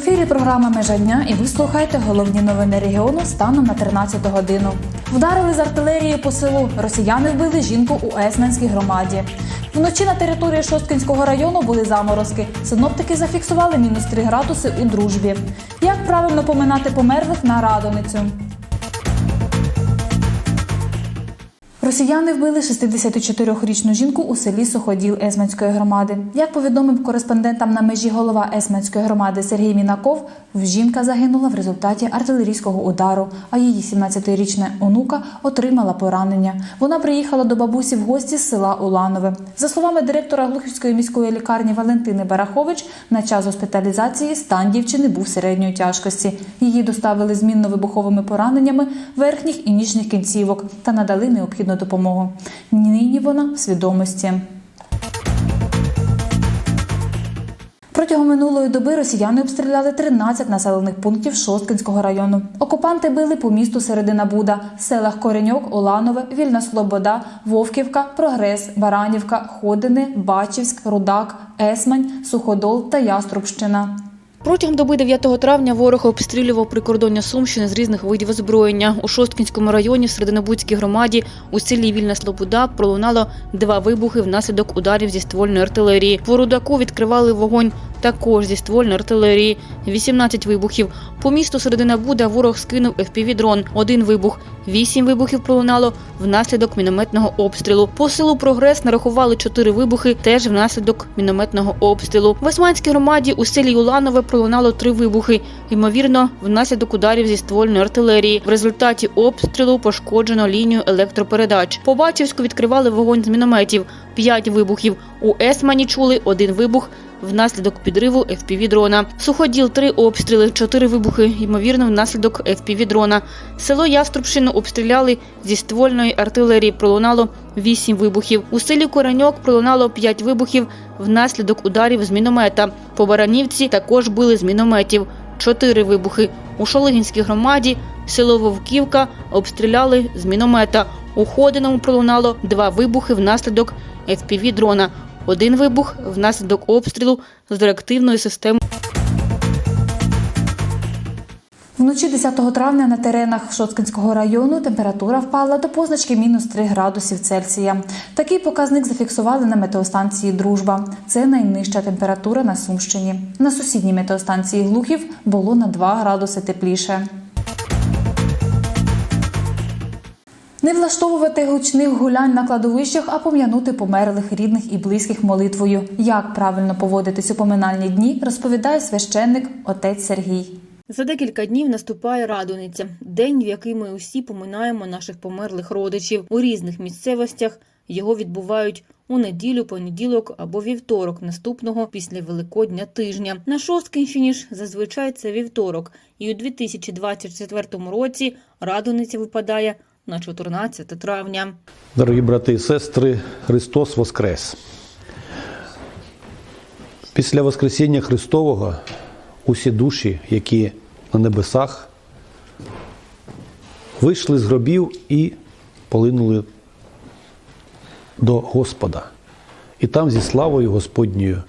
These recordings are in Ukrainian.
ефірі програма Межа дня і ви слухаєте головні новини регіону станом на 13 годину. Вдарили з артилерії по селу. Росіяни вбили жінку у Есменській громаді. Вночі на території Шосткинського району були заморозки. Синоптики зафіксували мінус 3 градуси у дружбі. Як правильно поминати померлих на радоницю? Росіяни вбили 64-річну жінку у селі Суходіл Есменської громади. Як повідомив кореспондентам на межі голова Есменської громади Сергій Мінаков, жінка загинула в результаті артилерійського удару, а її 17-річна онука отримала поранення. Вона приїхала до бабусі в гості з села Уланове. За словами директора Глухівської міської лікарні Валентини Барахович, на час госпіталізації стан дівчини був середньої тяжкості. Її доставили з мінно-вибуховими пораненнями верхніх і ніжніх кінцівок та надали необхідну допомогу. Нині вона в свідомості. Протягом минулої доби росіяни обстріляли 13 населених пунктів Шосткинського району. Окупанти били по місту Середина Буда, селах Кореньок, Оланове, Вільна Слобода, Вовківка, Прогрес, Баранівка, Ходини, Бачівськ, Рудак, Есмань, Суходол та Яструбщина. Протягом доби 9 травня ворог обстрілював прикордоння Сумщини з різних видів озброєння. У Шосткінському районі в Серединобудській громаді у селі Вільна Слобода пролунало два вибухи внаслідок ударів зі ствольної артилерії. По Рудаку відкривали вогонь також зі ствольної артилерії. 18 вибухів. По місту Середина Буда ворог скинув FPV-дрон. Один вибух. Вісім вибухів пролунало внаслідок мінометного обстрілу. По селу Прогрес нарахували чотири вибухи теж внаслідок мінометного обстрілу. В Османській громаді у селі Уланове пролунало три вибухи, ймовірно, внаслідок ударів зі ствольної артилерії. В результаті обстрілу пошкоджено лінію електропередач. По Бачівську відкривали вогонь з мінометів. П'ять вибухів. У Есмані чули один вибух. Внаслідок підриву FPV-дрона. Суходіл – три обстріли, чотири вибухи, ймовірно, внаслідок FPV-дрона. Село Яструбщину обстріляли зі ствольної артилерії. Пролунало вісім вибухів. У селі Кореньок пролунало п'ять вибухів внаслідок ударів з міномета. По Баранівці також били з мінометів. Чотири вибухи. У Шолигінській громаді село Вовківка обстріляли з міномета. У Ходиному пролунало два вибухи внаслідок FPV-дрона. Один вибух внаслідок обстрілу з реактивної системи. Вночі 10 травня на теренах Шоцкинського району температура впала до позначки мінус 3 градусів Цельсія. Такий показник зафіксували на метеостанції Дружба. Це найнижча температура на Сумщині. На сусідній метеостанції Глухів було на 2 градуси тепліше. Не влаштовувати гучних гулянь на кладовищах, а пом'янути померлих рідних і близьких молитвою. Як правильно поводитись у поминальні дні, розповідає священник отець Сергій. За декілька днів наступає Радониця – день, в який ми усі поминаємо наших померлих родичів. У різних місцевостях його відбувають у неділю, понеділок або вівторок наступного після Великодня тижня. На Шосткинщині ж зазвичай це вівторок, і у 2024 році Радониця випадає на 14 травня. Дорогі брати і сестри, Христос Воскрес! Після Воскресіння Христового усі душі, які на небесах, вийшли з гробів і полинули до Господа. І там зі славою Господньою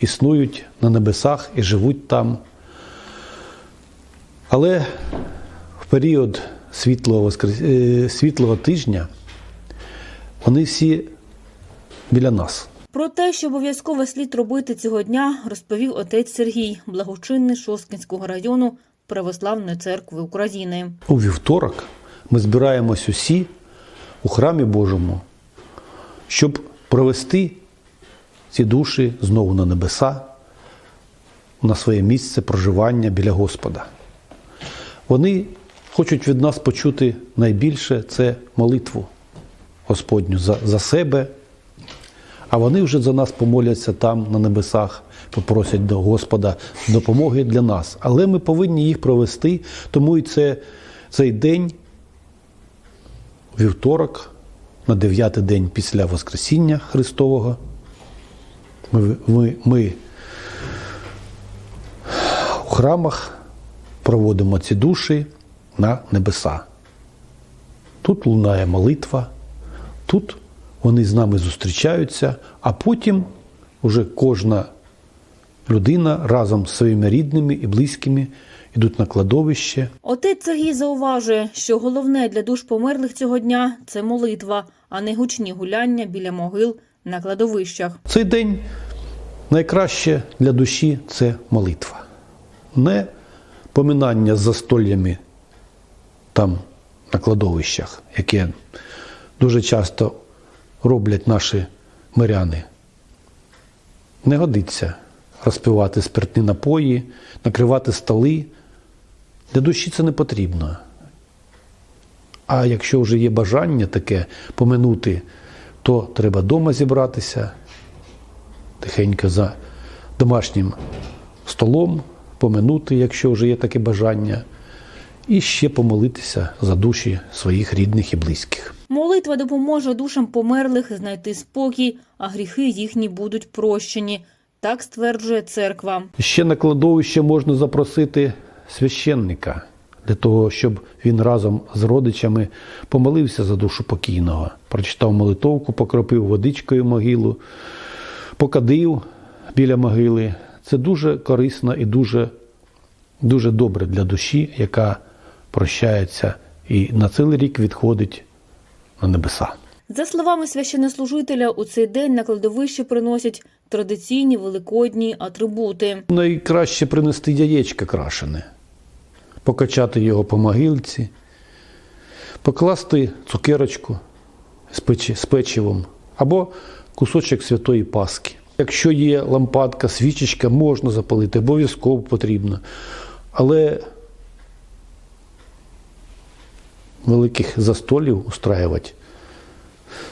існують на небесах і живуть там. Але в період світлого, воскрес... е, світлого тижня вони всі біля нас. Про те, що обов'язково слід робити цього дня, розповів отець Сергій, благочинний Шосткинського району Православної церкви України. У вівторок ми збираємось усі у храмі Божому, щоб провести ці душі знову на небеса, на своє місце проживання біля Господа. Вони хочуть від нас почути найбільше це молитву Господню за, за себе, а вони вже за нас помоляться там, на небесах, попросять до Господа допомоги для нас. Але ми повинні їх провести, тому і це, цей день, вівторок, на дев'ятий день після Воскресіння Христового, ми, ми, ми у храмах проводимо ці душі на небеса. Тут лунає молитва, тут вони з нами зустрічаються, а потім уже кожна людина разом з своїми рідними і близькими йдуть на кладовище. Отець Сергій зауважує, що головне для душ померлих цього дня це молитва, а не гучні гуляння біля могил на кладовищах. Цей день найкраще для душі це молитва. Не поминання з застоллями там на кладовищах, яке дуже часто роблять наші миряни. Не годиться розпивати спиртні напої, накривати столи. Для душі це не потрібно. А якщо вже є бажання таке поминути, то треба вдома зібратися, тихенько за домашнім столом, поминути, якщо вже є таке бажання, і ще помолитися за душі своїх рідних і близьких. Молитва допоможе душам померлих знайти спокій, а гріхи їхні будуть прощені. Так стверджує церква. Ще на кладовище можна запросити священника для того, щоб він разом з родичами помолився за душу покійного, прочитав молитовку, покропив водичкою могилу, покадив біля могили. Це дуже корисно і дуже, дуже добре для душі, яка прощається і на цілий рік відходить на небеса. За словами священнослужителя, у цей день на кладовище приносять традиційні великодні атрибути. Найкраще принести яєчко крашене, покачати його по могилці, покласти цукерочку з печивом або кусочок святої Паски. Якщо є лампадка, свічечка, можна запалити, обов'язково потрібно. Але великих застолів устраювати,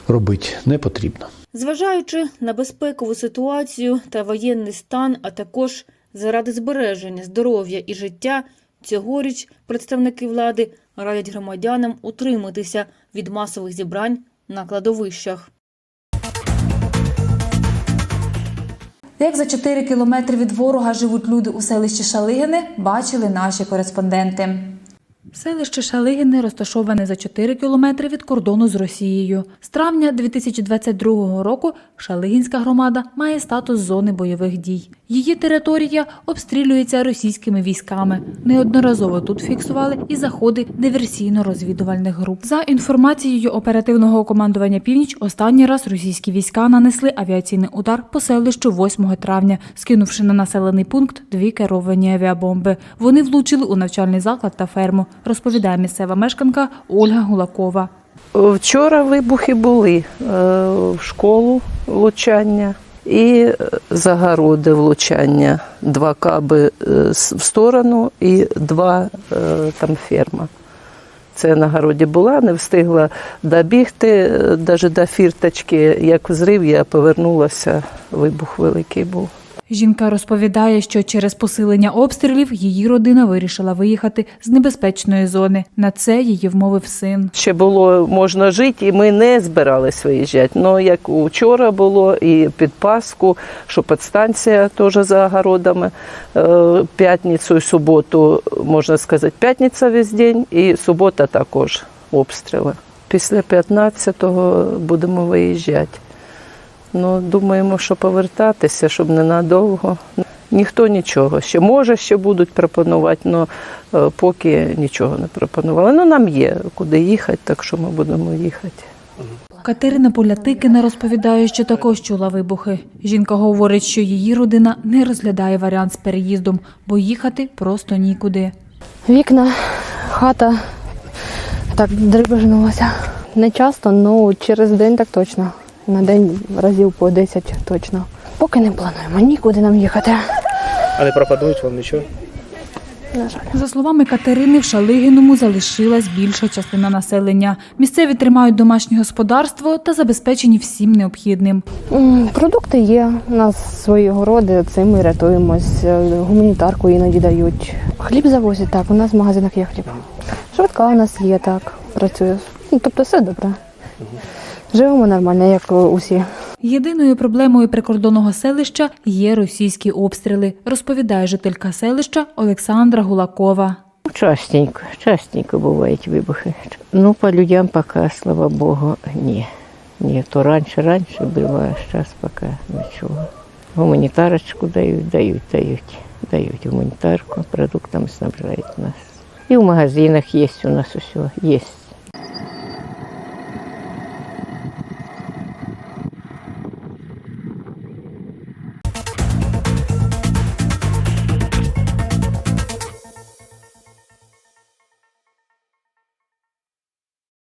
робити не потрібно. Зважаючи на безпекову ситуацію та воєнний стан, а також заради збереження здоров'я і життя, цьогоріч представники влади радять громадянам утриматися від масових зібрань на кладовищах. Як за 4 кілометри від ворога живуть люди у селищі Шалигини, бачили наші кореспонденти. Селище Шалигини розташоване за 4 кілометри від кордону з Росією. З травня 2022 року Шалигінська громада має статус зони бойових дій. Її територія обстрілюється російськими військами. Неодноразово тут фіксували і заходи диверсійно-розвідувальних груп. За інформацією оперативного командування Північ, останній раз російські війська нанесли авіаційний удар по селищу 8 травня, скинувши на населений пункт дві керовані авіабомби. Вони влучили у навчальний заклад та ферму, розповідає місцева мешканка Ольга Гулакова. Вчора вибухи були е, в школу влучання і е, загороди влучання. Два каби е, в сторону і два е, там ферма. Це на городі була, не встигла добігти, навіть до фірточки, як взрив, я повернулася, вибух великий був. Жінка розповідає, що через посилення обстрілів її родина вирішила виїхати з небезпечної зони. На це її вмовив син. ще було можна жити, і ми не збирались виїжджати. Ну як вчора було, і під Пасху, що підстанція теж за огородами. Е, П'ятницю і суботу, можна сказати, п'ятниця весь день, і субота також обстріли. Після 15-го будемо виїжджати. Ну, думаємо, що повертатися, щоб ненадовго. Ніхто нічого. Ще може, ще будуть пропонувати, але поки нічого не пропонували. Ну, нам є куди їхати, так що ми будемо їхати. Катерина Полятикина розповідає, що також чула вибухи. Жінка говорить, що її родина не розглядає варіант з переїздом, бо їхати просто нікуди. Вікна, хата так дрибежнулася. Не часто, але через день так точно. На день разів по 10 точно. Поки не плануємо, нікуди нам їхати. А не пропадуть вам нічого? На жаль. За словами Катерини, в Шалигиному залишилась більша частина населення. Місцеві тримають домашнє господарство та забезпечені всім необхідним. М, Продукти є, у нас свої городи, цим ми рятуємось. Е, Гуманітарку іноді дають. Хліб завозять, так, у нас в магазинах є хліб. Швидка у нас є, так, працює. Ну, тобто все добре. Живемо нормально, як усі. Єдиною проблемою прикордонного селища є російські обстріли, розповідає жителька селища Олександра Гулакова. Частенько, частенько бувають вибухи. Ну, по людям пока, слава Богу, ні. Ні, то раніше, раніше було, а зараз поки нічого. Гуманітарочку дають, дають, дають, дають гуманітарку, продуктами снабжають нас. І в магазинах є у нас усе, є.